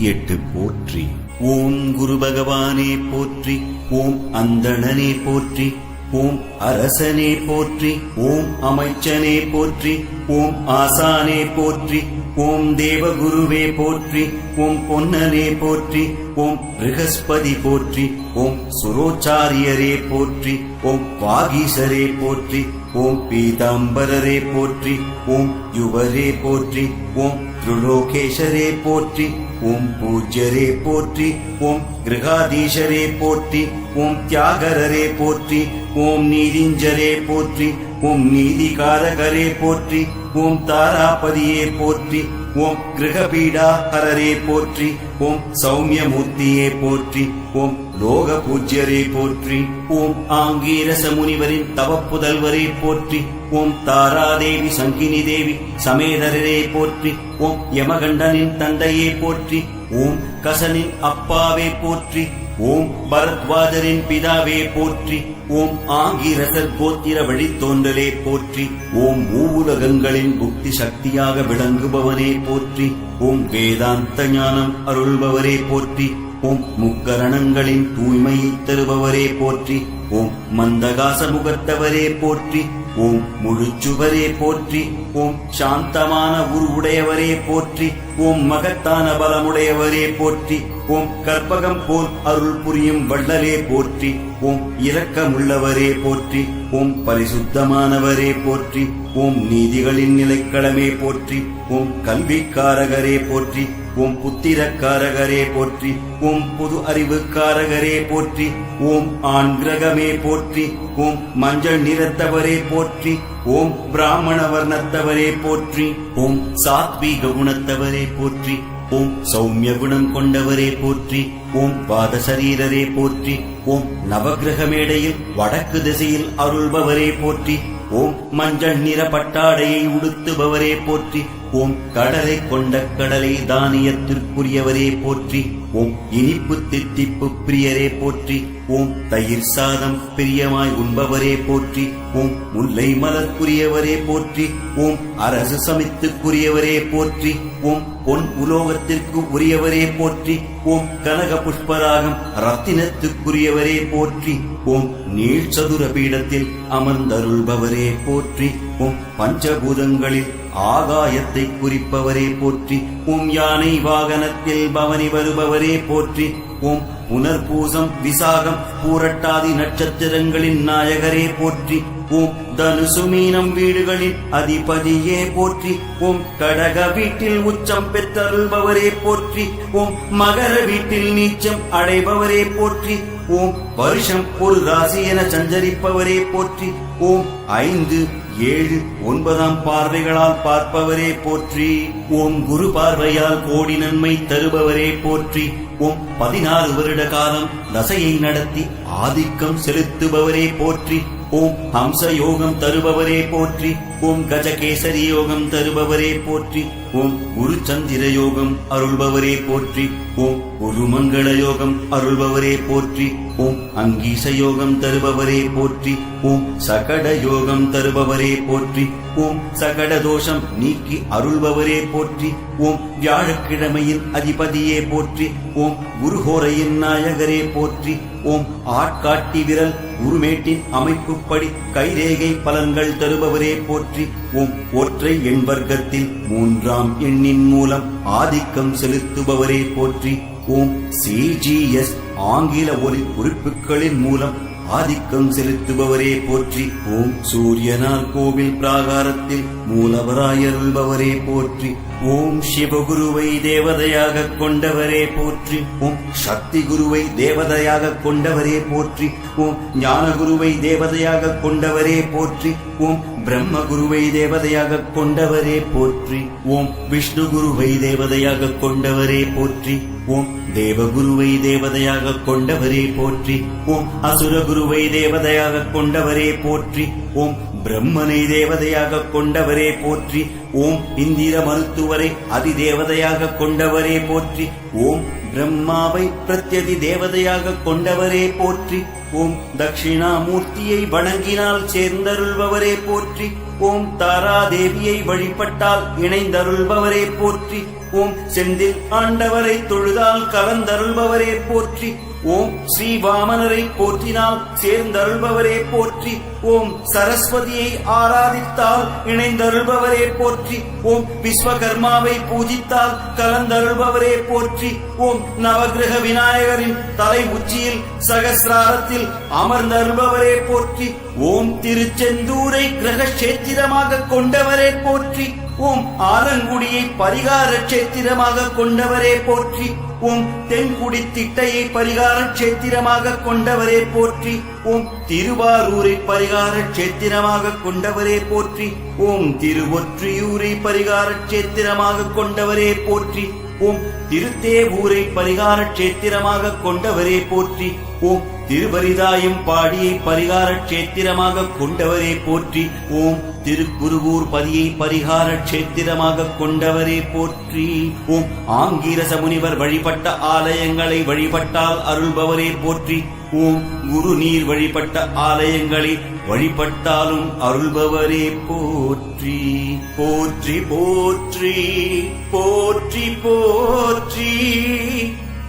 நூத்தி எட்டு போற்றி ஓம் குரு பகவானே போற்றி ஓம் அந்தணனே போற்றி ஓம் அரசனே போற்றி ஓம் அமைச்சனே போற்றி ஓம் ஆசானே போற்றி ஓம் தேவகுருவே போற்றி ஓம் பொன்னனே போற்றி ஓம் ரிகஸ்பதி போற்றி ஓம் சுரோச்சாரியரே போற்றி ஓம் வாகீசரே போற்றி ஓம் பீதாம்பரரே போற்றி ஓம் யுவரே போற்றி ஓம் திருலோகேஷரே போற்றி ஓம் பூஜ்யரே போற்றி ஓம் கிரகாதீஷரே போற்றி ஓம் தியாகரரே போற்றி ஓம் நீதிஞ்சரே போற்றி ஓம் நீதிகாரகரே போற்றி. ஓம் தாராபதியே போற்றி ஓம் கிரகபீடாஹரரே போற்றி ஓம் சௌமியமூர்த்தியே போற்றி ஓம் லோக பூஜ்யரே போற்றி ஓம் ஆங்கீரச முனிவரின் தவப்புதல்வரே போற்றி ஓம் தாராதேவி சங்கினி தேவி சமேதரரே போற்றி ஓம் யமகண்டனின் தந்தையே போற்றி ஓம் கசனின் அப்பாவே போற்றி ஓம் பரத்வாஜரின் பிதாவே போற்றி ஓம் ஆங்கிரசர் கோத்திர வழித்தோன்றலே போற்றி ஓம் மூவுலகங்களின் புக்தி சக்தியாக விளங்குபவனே போற்றி ஓம் வேதாந்த ஞானம் அருள்பவரே போற்றி ஓம் முக்கரணங்களின் தூய்மையை தருபவரே போற்றி ஓம் மந்தகாச முகத்தவரே போற்றி ஓம் முழுச்சுவரே போற்றி ஓம் சாந்தமான உருவுடையவரே போற்றி ஓம் மகத்தான பலமுடையவரே போற்றி ஓம் கற்பகம் போல் அருள் புரியும் வள்ளலே போற்றி ஓம் இரக்கமுள்ளவரே போற்றி ஓம் பரிசுத்தமானவரே போற்றி ஓம் நீதிகளின் நிலைக்களமே போற்றி ஓம் கல்விக்காரகரே போற்றி ஓம் புத்திரக்காரகரே போற்றி ஓம் புது அறிவுக்காரகரே போற்றி ஓம் ஆண் கிரகமே போற்றி ஓம் மஞ்சள் நிறத்தவரே போற்றி ஓம் பிராமண வர்ணத்தவரே போற்றி ஓம் சாத்வீக குணத்தவரே போற்றி ஓம் சௌமிய குணம் கொண்டவரே போற்றி ஓம் பாத சரீரரே போற்றி. ஓம் நவகிரக மேடையில் வடக்கு திசையில் அருள்பவரே போற்றி. ஓம் மஞ்சள் நிற பட்டாடையை உடுத்துபவரே போற்றி. ஓம் கடலை கொண்ட கடலை தானியத்திற்குரியவரே போற்றி ஓம் இனிப்பு தித்திப்பு பிரியரே போற்றி ஓம் தயிர் சாதம் பிரியமாய் உண்பவரே போற்றி ஓம் முல்லை மலர்க்குரியவரே போற்றி ஓம் அரசு சமித்துக்குரியவரே போற்றி ஓம் பொன் உலோகத்திற்கு உரியவரே போற்றி ஓம் கனக புஷ்பராகம் ரத்தினத்துக்குரியவரே போற்றி ஓம் நீள் சதுர பீடத்தில் அமர்ந்தருள்பவரே போற்றி ஓம் பஞ்சபூதங்களில் ஆகாயத்தை குறிப்பவரே போற்றி ஓம் யானை வாகனத்தில் பவனி வருபவரே போற்றி ஓம் புனர்பூசம் விசாகம் பூரட்டாதி நட்சத்திரங்களின் நாயகரே போற்றி ஓம் தனுசு மீனம் வீடுகளின் அதிபதியே போற்றி ஓம் கடக வீட்டில் உச்சம் பெற்றருள்பவரே போற்றி ஓம் மகர வீட்டில் நீச்சம் அடைபவரே போற்றி ஓம் வருஷம் ஒரு ராசி என சஞ்சரிப்பவரே போற்றி ஓம் ஐந்து ஏழு ஒன்பதாம் பார்வைகளால் பார்ப்பவரே போற்றி. ஓம் குரு பார்வையால் கோடி நன்மை தருபவரே போற்றி. ஓம் பதினாறு வருட காலம் தசையை நடத்தி ஆதிக்கம் செலுத்துபவரே போற்றி. ஓம் ஹம்ச யோகம் தருபவரே போற்றி ஓம் கஜகேசரி யோகம் தருபவரே போற்றி ஓம் குரு சந்திர யோகம் அருள்பவரே போற்றி ஓம் குரு மங்கள யோகம் அருள்பவரே போற்றி ஓம் அங்கீச யோகம் தருபவரே போற்றி ஓம் சகட யோகம் தருபவரே போற்றி ஓம் சகட தோஷம் நீக்கி அருள்பவரே போற்றி ஓம் வியாழக்கிழமையின் அதிபதியே போற்றி ஓம் குருஹோரையின் நாயகரே போற்றி ஓம் ஆட்காட்டி விரல் உருமேட்டின் அமைப்புப்படி கைரேகை பலன்கள் தருபவரே போற்றி ஓம் ஒற்றை எண் வர்க்கத்தில் மூன்றாம் எண்ணின் மூலம் ஆதிக்கம் செலுத்துபவரே போற்றி ஓம் சிஜிஎஸ் ஆங்கில ஒலி குறிப்புகளின் மூலம் ஆதிக்கம் செலுத்துபவரே போற்றி ஓம் சூரியனார் கோவில் பிராகாரத்தில் மூலவராயருள்பவரே போற்றி ஓம் சிவகுருவை தேவதையாக கொண்டவரே போற்றி. ஓம் சக்தி குருவை தேவதையாக கொண்டவரே போற்றி. ஓம் ஞான குருவை தேவதையாக கொண்டவரே போற்றி. ஓம் பிரம்ம குருவை தேவதையாக கொண்டவரே போற்றி. ஓம் விஷ்ணு குருவை தேவதையாக கொண்டவரே போற்றி. ஓம் தேவகுருவை தேவதையாக கொண்டவரே போற்றி. ஓம் அசுர குருவை தேவதையாக கொண்டவரே போற்றி. ஓம் பிரம்மனை தேவதையாக கொண்டவரே போற்றி. ஓம் இந்திர மருத்துவரை அதிதேவதையாக கொண்டவரே போற்றி. ஓம் பிரம்மாவை பிரத்யதி தேவதையாக கொண்டவரே போற்றி. ஓம் தட்சிணாமூர்த்தியை வணங்கினால் சேர்ந்தருள்பவரே போற்றி. ஓம் தாராதேவியை வழிபட்டால் இணைந்தருள்பவரே போற்றி. ஓம் செந்தில் ஆண்டவரை தொழுதால் கலந்தருள்பவரே போற்றி. ஓம் ஸ்ரீ வாமனரை போற்றினால் சேர்ந்தருள்பவரே போற்றி ஓம் சரஸ்வதியை ஆராதித்தால் இணைந்தருள்பவரே போற்றி ஓம் விஸ்வகர்மாவை பூஜித்தால் கலந்தருள்பவரே போற்றி ஓம் நவகிரக விநாயகரின் தலை உச்சியில் சகசிராரத்தில் அமர்ந்தருள்பவரே போற்றி ஓம் திருச்செந்தூரை கிரக கஷேத்திரமாக கொண்டவரே போற்றி. உம் ஆலங்குடியை பரிகார கஷேத்திரமாக கொண்டவரே போற்றி. உம் தென்குடி திட்டையை பரிகார கஷேத்திரமாக கொண்டவரே போற்றி. உம் திருவாரூரை பரிகார கஷேத்திரமாக கொண்டவரே போற்றி. ஓம் திருவொற்றியூரை பரிகார கஷேத்திரமாக கொண்டவரே போற்றி. ஓம் திருத்தேவூரை பரிகார கஷேத்திரமாக கொண்டவரே போற்றி. ஓம். திருவரிதாயம் பாடியை பரிகார கஷேத்திரமாக கொண்டவரே போற்றி. ஓம். திருக்குருவூர் பதியை பரிகார கஷேத்திரமாக கொண்டவரே போற்றி. ஓம். ஆங்கிரச முனிவர் வழிபட்ட ஆலயங்களை வழிபட்டால் அருள்பவரே போற்றி. ஓம். குரு நீர் வழிபட்ட ஆலயங்களை வழிபட்டாலும் அருள்பவரே போற்றி. போற்றி போற்றி போற்றி போற்றி.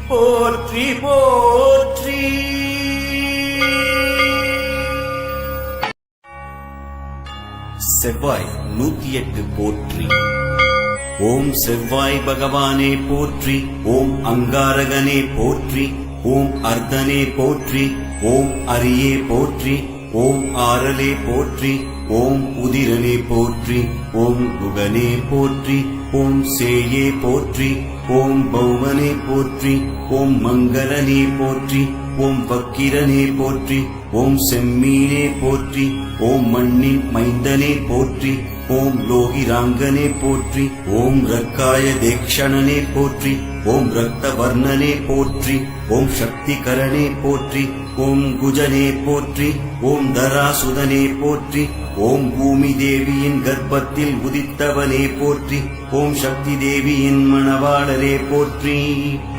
போற்றி போற்றி. செவ்வாய் நூத்தி எட்டு போற்றி. ஓம் செவ்வாய் பகவானே போற்றி. ஓம் அங்காரகனே போற்றி. ஓம் அர்த்தனே போற்றி. ஓம் அரியே போற்றி. ஓம் ஆரலே போற்றி ஓம் உதிரனே போற்றி ஓம் குகனே போற்றி ஓம் சேயே போற்றி ஓம் பௌமனே போற்றி ஓம் மங்களனே போற்றி ஓம் வக்கிரனே போற்றி ஓம் செம்மீனே போற்றி ஓம் மண்ணின் மைந்தனே போற்றி ஓம் லோகிராங்கனே போற்றி ஓம் ரக்காய தேக்ஷணனே போற்றி ஓம் ரத்த வர்ணனே போற்றி ஓம் சக்திகரனே போற்றி ஓம் குஜனே போற்றி ஓம் தராசுதனே போற்றி ஓம் பூமி தேவியின் கர்ப்பத்தில் உதித்தவனே போற்றி ஓம் சக்தி தேவியின் மணவாளரே போற்றி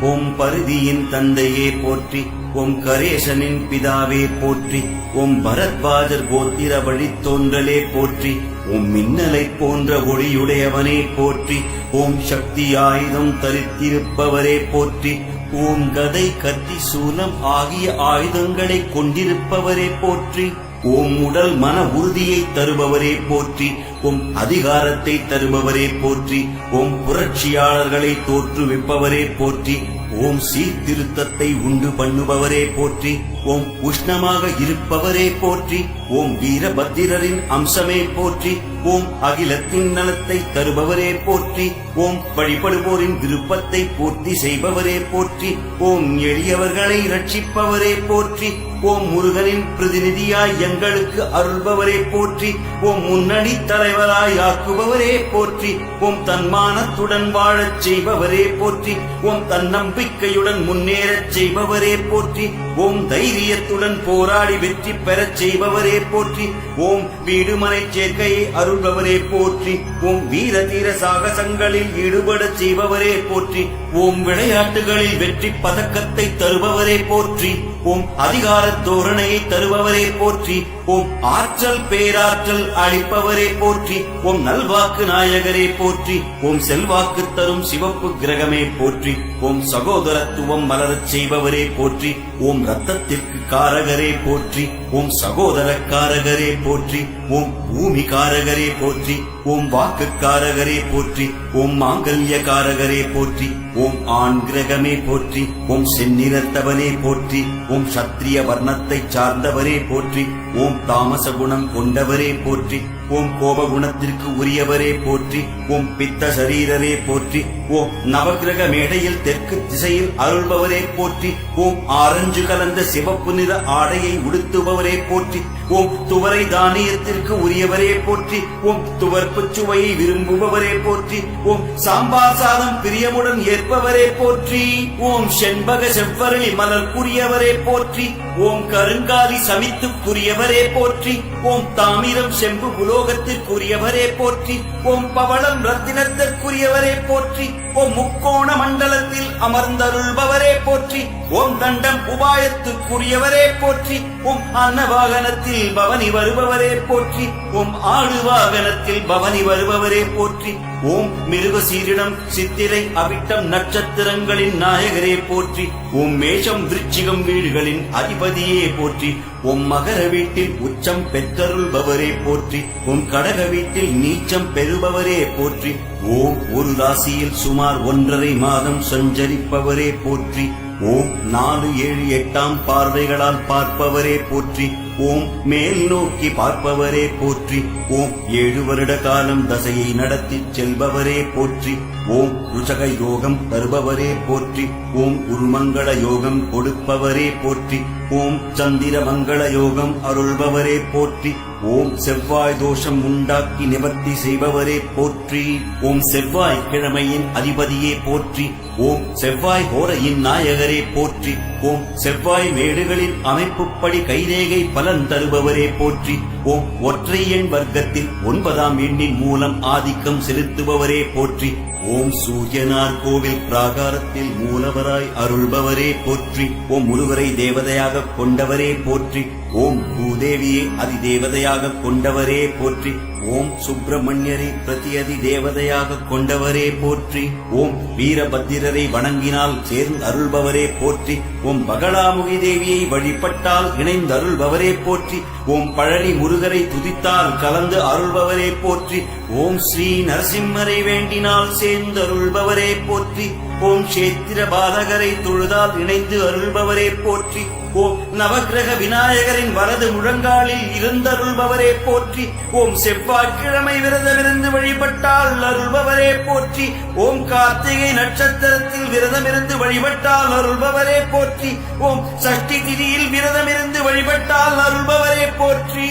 ஓம் பருதியின் தந்தையே போற்றி ஓம் கரேசனின் பிதாவே போற்றி ஓம் பரத்வாஜர் கோத்திர வழித்தோன்றலே போற்றி ஓம் மின்னலைப் போன்ற ஒளியுடையவனே போற்றி ஓம் சக்தி ஆயுதம் தரித்திருப்பவரே போற்றி ஓம் கதை கத்தி சூலம் ஆகிய ஆயுதங்களை கொண்டிருப்பவரே போற்றி. ஓம் உடல் மன உறுதியை தருபவரே போற்றி. ஓம் அதிகாரத்தை தருபவரே போற்றி. ஓம் புரட்சியாளர்களை தோற்றுவிப்பவரே போற்றி. ஓம் சீர்திருத்தத்தை உண்டு பண்ணுபவரே போற்றி. ஓம் உஷ்ணமாக இருப்பவரே போற்றி ஓம் வீரபத்திரரின் அம்சமே போற்றி ஓம் அகிலத்தின் நலத்தை தருபவரே போற்றி ஓம் வழிபடுவோரின் விருப்பத்தை பூர்த்தி செய்பவரே போற்றி ஓம் எளியவர்களை ரட்சிப்பவரே போற்றி ஓம் முருகனின் பிரதிநிதியாய் எங்களுக்கு அருள்பவரே போற்றி ஓம் முன்னணி தலைவராய் ஆக்குபவரே போற்றி ஓம் தன்மானத்துடன் வாழச் செய்பவரே போற்றி ஓம் தன்னம்பிக்கையுடன் முன்னேறச் செய்பவரே போற்றி ஓம் தைரியத்துடன் போராடி வெற்றி பெறச் செய்பவரே போற்றி. ஓம் வீடுமனை சேர்க்கையை அருள்பவரே போற்றி. ஓம் வீர தீர சாகசங்களில் ஈடுபடச் செய்பவரே போற்றி. ஓம் விளையாட்டுகளில் வெற்றி பதக்கத்தை தருபவரே போற்றி. ஓம் அதிகார தோரணையை தருபவரே போற்றி ஓம் ஆற்றல் பேராற்றல் அளிப்பவரே போற்றி ஓம் நல்வாக்கு நாயகரே போற்றி ஓம் செல்வாக்கு தரும் சிவப்பு கிரகமே போற்றி ஓம் சகோதரத்துவம் மலரச் செய்பவரே போற்றி ஓம் ரத்தத்திற்கு காரகரே போற்றி ஓம் சகோதரக்காரகரே போற்றி ஓம் பூமிகாரகரே போற்றி. ஓம் வாக்குக்காரகரே போற்றி ஓம் மாங்கல்யக்காரகரே போற்றி ஓம் ஆண் கிரகமே போற்றி ஓம் செந்நிறத்தவனே போற்றி ஓம் சத்திரிய வர்ணத்தை சார்ந்தவரே போற்றி ஓம் தாமச குணம் கொண்டவரே போற்றி ஓம் கோபகுணத்திற்கு உரியவரே போற்றி ஓம் பித்த சரீரரே போற்றி ஓம் நவகிரக மேடையில் தெற்கு திசையில் அருள்பவரே போற்றி ஓம் ஆரஞ்சு கலந்த சிவப்பு நிற ஆடையை உடுத்துபவரே போற்றி ஓம் துவரை தானியத்திற்கு உரியவரே போற்றி ஓம் துவர்ப்பு சுவையை விரும்புபவரே போற்றி ஓம் சாம்பார் சாதம் பிரியமுடன் ஏற்பவரே போற்றி ஓம் செண்பக செவ்வரளி மலர்க்குரியவரே போற்றி ஓம் கருங்காலி சமித்துக்குரியவரே போற்றி ஓம் தாமிரம் செம்பு புலோகத்திற்குரியவரே போற்றி ஓம் பவளம் ரத்தினத்திற்குரியவரே போற்றி ஓம் முக்கோண மண்டலத்தில் அமர்ந்தருள்பவரே போற்றி ஓம் தண்டம் உபாயத்துக்குரியவரே போற்றி ஓம் அன்னவாகனத்தில் பவனி வருபவரே போற்றி. ஓம் ஆடு வாகனத்தில் பவனி வருபவரே போற்றி. ஓம் மிருக சீரிடம் சித்திரை அவிட்டம் நட்சத்திரங்களின் நாயகரே போற்றி. ஓம் மேஷம் விருச்சிகம் வீடுகளின் அதிபதியே போற்றி. ஓம் மகர வீட்டில் உச்சம் பெற்றருள்பவரே போற்றி. ஓம் கடக வீட்டில் நீச்சம் பெறுபவரே போற்றி. ஓம் ஒரு ராசியில் சுமார் ஒன்றரை மாதம் சஞ்சரிப்பவரே போற்றி. ஓம் நாலு ஏழு எட்டாம் பார்வைகளால் பார்ப்பவரே போற்றி. ஓம் மேல் நோக்கி பார்ப்பவரே போற்றி. ஓம் ஏழு வருட காலம் தசையை நடத்தி செல்பவரே போற்றி. ஓம் ருச்சக யோகம் தருபவரே போற்றி. ஓம் உருமங்கள யோகம் கொடுப்பவரே போற்றி. ஓம் சந்திர மங்கள யோகம் அருள்பவரே போற்றி. ஓம் செவ்வாய் தோஷம் உண்டாக்கி நிவர்த்தி செய்பவரே போற்றி. ஓம் செவ்வாய் கிழமையின் அதிபதியே போற்றி. ஓம் செவ்வாய் ஹோரையின் நாயகரே போற்றி. ஓம் செவ்வாய் மேடுகளின் அமைப்புப்படி கைரேகை பலன் தருபவரே போற்றி. ஒற்றை எண் வர்க்கத்தில் ஒன்பதாம் எண்ணின் மூலம் ஆதிக்கம் செலுத்துபவரே போற்றி. ஓம் சூரியனார் கோவில் பிராகாரத்தில் மூலவராய் அருள்பவரே போற்றி. ஓம் முருகரை தேவதையாக கொண்டவரே போற்றி. ஓம் பூதேவியை அதிதேவதையாக கொண்டவரே போற்றி. ஓம் சுப்பிரமணியரை பிரதியதி தேவதையாக கொண்டவரே போற்றி. ஓம் வீரபத்திரரை வணங்கினால் சேர்ந்து அருள்பவரே போற்றி. ஓம் பகலாமுகி தேவியை வழிபட்டால் இணைந்து அருள்பவரே போற்றி. ஓம் பழனி முருகரை துதித்தால் கலந்து அருள்பவரே போற்றி. ஓம் ஸ்ரீ நரசிம்மரை வேண்டினால் சேர்ந்து அருள்பவரே போற்றி. ஓம் சேத்திர பாலகரை தொழுதால் இணைந்து அருள்பவரே போற்றி. ஓம் நவக்கிரக விநாயகரின் வலது முழங்காலில் இருந்தருள்பவரே போற்றி. ஓம் செவ்வாய்க்கிழமை விரதமிருந்து வழிபட்டால் அருள்பவரே போற்றி. ஓம் கார்த்திகை நட்சத்திரத்தில் விரதமிருந்து வழிபட்டால் அருள்பவரே போற்றி. ஓம் சஷ்டி திதியில் விரதமிருந்து வழிபட்டால் அருள்பவரே போற்றி.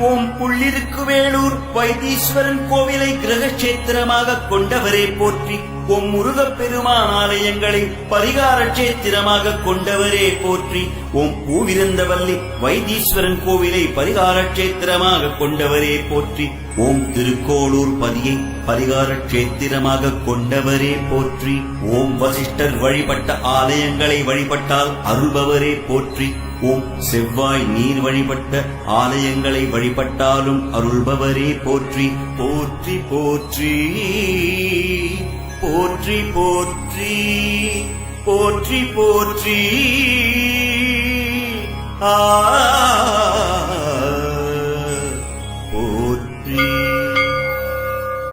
ஓம் புள்ளிருக்கு வேலூர் வைத்தீஸ்வரன் கோவிலை கிரகக்ஷேத்திரமாக கொண்டவரே போற்றி. ஓம் முருகப் பெருமான் ஆலயங்களை பரிகார கஷேத்திரமாக கொண்டவரே போற்றி. ஓம் பூவிருந்தவல்லி வைத்தீஸ்வரன் கோவிலை பரிகார கஷேத்திரமாக கொண்டவரே போற்றி. ஓம் திருக்கோளூர் பதியை பரிகார கஷேத்திரமாக கொண்டவரே போற்றி. ஓம் வசிஷ்டர் வழிபட்ட ஆலயங்களை வழிபட்டால் அருள்பவரே போற்றி. ஓம் செவ்வாய் நீர் வழிபட்ட ஆலயங்களை வழிபட்டாலும் அருள்பவரே போற்றி போற்றி போற்றி போற்றி போற்றி போற்றி போற்றி. ஆ.